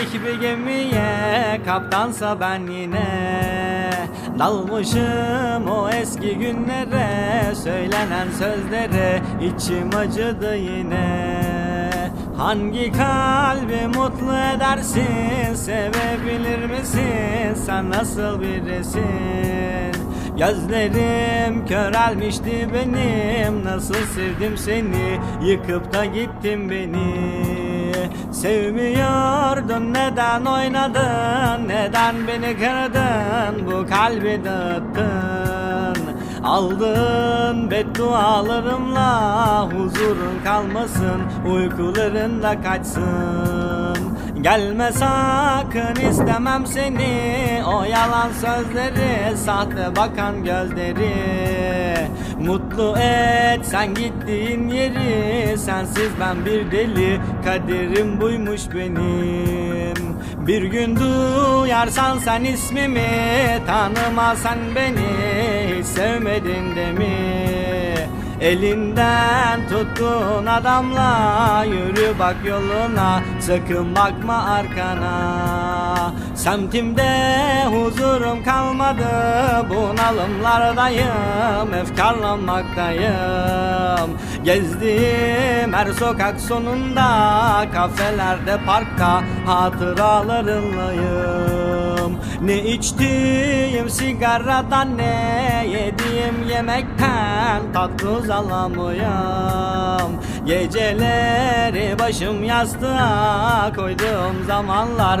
bindik bir gemiye Kaptansa ben yine. Dalmışım o eski günlere Söylenen sözlere içim acıdı yine. Hangi kalbi mutlu edersin Sevebilir misin? Sen nasıl birisin? Gözlerim körelmişti benim Nasıl sevdim seni? Yıkıp da gittin beni Sevmiyordun neden oynadın? Neden beni kırdın? Bu kalbi dağıttın. Aldığın beddualarımla Huzurun kalmasın Uykularında kaçsın. Gelme sakın istemem seni. O yalan sözleri Sahte bakan gözleri Mutlu et sen gittiğin yeri Sensiz ben bir deli Kaderim buymuş benim Bir gün duyarsan sen ismimi Tanımasan beni sevmedin de mi? Elinden tuttuğun adamla Yürü bak yoluna Sakın bakma arkana. Semtimde huzurum kalmadı Bunalımlardayım Efkarlanmaktayım. Gezdiğim her sokak sonunda Kafelerde parkta Hatıralarınlayım Ne içtiğim sigaradan Ne yediğim yemekten Tatlı alamıyorum Geceleri başım yastığa koyduğum zamanlar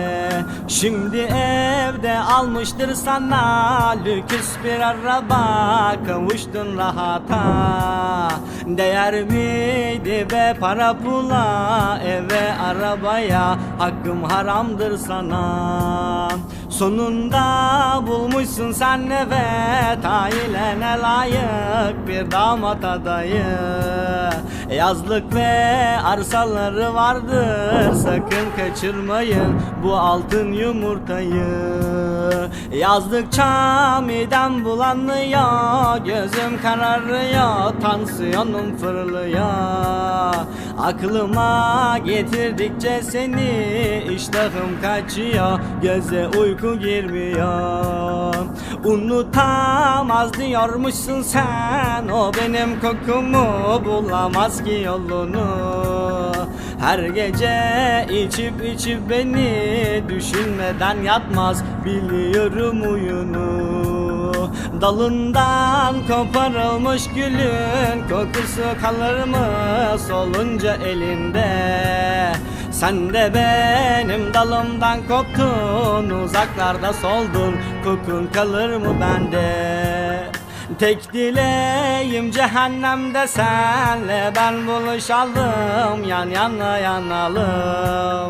Şimdi evde almıştır sana Lüküs bir araba kavuştun rahata. Değer miydi be para pula Eve arabaya hakkım haramdır sana Sonunda bulmuşsun sen evet ailene layık bir damat adayı. Yazlık ve arsaları vardır sakın kaçırmayın bu altın yumurtayı. Yazdıkça midem bulanıyor Gözüm kararıyor Tansiyonum fırlıyor. Aklıma getirdikçe seni iştahım kaçıyor Göze uyku girmiyor. Unutamaz diyormuşsun sen. O benim kokumu bulamaz ki yolunu. Her gece içip içip beni Düşünmeden yatmaz. Biliyorum uyunu Dalından koparılmış gülün Kokusu kalır mı solunca elinde? Sen de benim dalımdan koptun Uzaklarda soldun Kokun kalır mı bende? Tek dileğim cehennemde senle ben buluşalım Yan yana yanalım